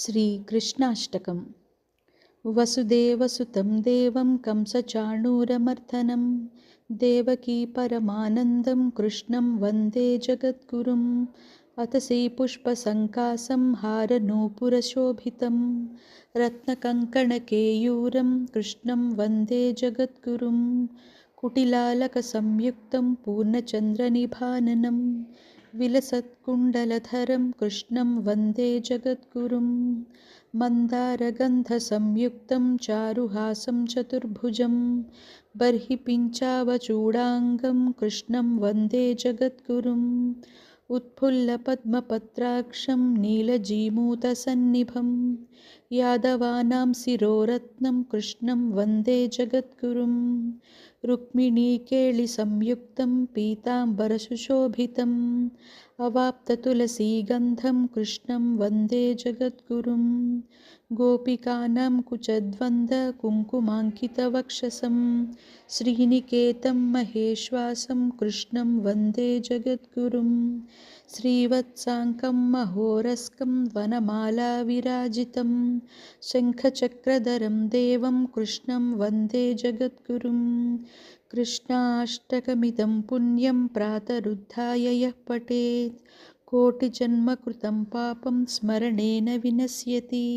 श्रीकृष्णाष्टकं वसुदेवसुतं देवं कंसचाणूरमर्दनं देवकी परमानन्दं कृष्णं वन्दे जगद्गुरुम्। अथ श्रीपुष्पसङ्कासं हारनूपुरशोभितं रत्नकङ्कणकेयूरं कृष्णं वन्दे जगद्गुरुं कुटिलालकसंयुक्तं पूर्णचन्द्रनिभाननं विलसत्कुण्डलधरं कृष्णं वन्दे जगद्गुरुं। मन्दारगन्धसंयुक्तं चारुहासं चतुर्भुजं। बर्हि पिञ्चावचूडाङ्गं कृष्णं वन्दे जगद्गुरुम् उत्फुल्लपद्मपत्राक्षं नीलजीमूतसन्निभं, यादवानां शिरोरत्नं कृष्णं वंदे जगद्गुरुम् रुक्मिणीकेळिसंयुक्तं पीताम्बरसुशोभितम् अवाप्ततुलसीगन्धं कृष्णं वंदे जगद्गुरुं, गोपिकानां कुचद्वन्द्वकुङ्कुमाङ्कितवक्षसं श्रीनिकेतं महेश्वासं कृष्णं वंदे जगद्गुरुं श्रीवत्साङ्कं महोरस्कं वनमालाविराजितं शङ्खचक्रधरं देवं कृष्णं वन्दे जगद्गुरुं। कृष्णाष्टकमिदं पुण्यं प्रातरुद्धाय यः पठेत् कोटिजन्मकृतं पापं स्मरणेन विनश्यति